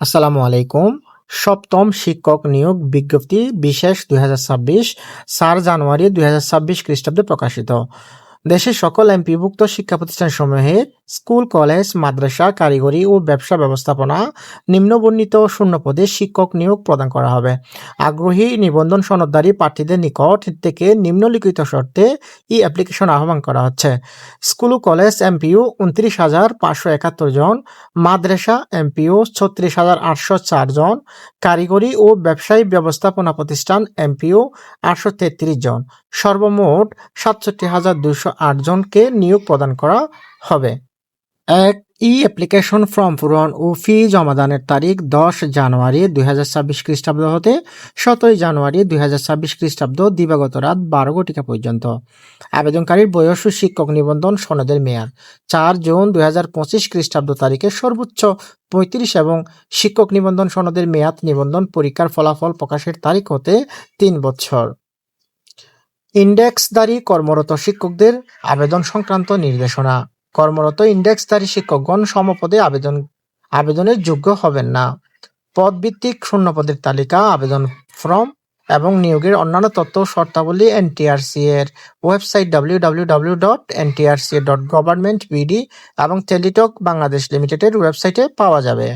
আসসালামু আলাইকুম। সপ্তম শিক্ষক নিয়োগ বিজ্ঞপ্তি বিশেষ দুই হাজার চার জানুয়ারি দুই হাজার ছাব্বিশ খ্রিস্টাব্দে প্রকাশিত। দেশের সকল এমপিভুক্ত শিক্ষা প্রতিষ্ঠানসমূহে স্কুল, কলেজ, মাদ্রাসা, কারিগরি ও ব্যবসা ব্যবস্থাপনা নিম্নবর্ণিত শূন্য পদে শিক্ষক নিয়োগ প্রদান করা হবে। আগ্রহী নিবন্ধন সনদদারী প্রার্থীদের নিকট থেকে নিম্নলিখিত শর্তে ই অ্যাপ্লিকেশন আহ্বান করা হচ্ছে। স্কুল ও কলেজ এমপিও উনত্রিশ হাজার পাঁচশো একাত্তর জন, মাদ্রাসা এমপিও ছত্রিশ হাজার আটশো চার জন, কারিগরি ও ব্যবসায়ী ব্যবস্থাপনা প্রতিষ্ঠান এমপিও আটশো তেত্রিশ জন। সর্বমোট সাতষট্টি হাজার দুশো আট জনকে নিয়োগ প্রদান করা হবে। এক ই অ্যাপ্লিকেশন ফর্ম পূরণ ও ফি জমাদানের তারিখ দশ জানুয়ারি দুই হাজার ছাব্বিশ খ্রিস্টাব্দ হতে সতেরোই জানুয়ারি দুই হাজার ছাব্বিশ খ্রিস্টাব্দ দিবাগত রাত বারো ঘটিকা পর্যন্ত। আবেদনকারীর বয়স ও শিক্ষক নিবন্ধন সনদের মেয়াদ চার জুন দুই হাজার পঁচিশ খ্রিস্টাব্দ তারিখে সর্বোচ্চ পঁয়ত্রিশ এবং শিক্ষক নিবন্ধন সনদের মেয়াদ নিবন্ধন পরীক্ষার ফলাফল প্রকাশের তারিখ হতে তিন বছর। ইন্ডেক্সধারী কর্মরত শিক্ষকদের আবেদন সংক্রান্ত নির্দেশনা। কর্মরত ইন্ডেক্সধারী শিক্ষকগণ সমপদে আবেদন, আবেদনের যোগ্য হবেন না। পদভিত্তিক শূন্যপদের তালিকা, আবেদন ফর্ম এবং নিয়োগের অন্যান্য তথ্য শর্তাবলী এনটিআরসি এর website W W W dot NTRC dot government BD এবং টেলিটক বাংলাদেশ লিমিটেডের ওয়েবসাইটে পাওয়া যাবে।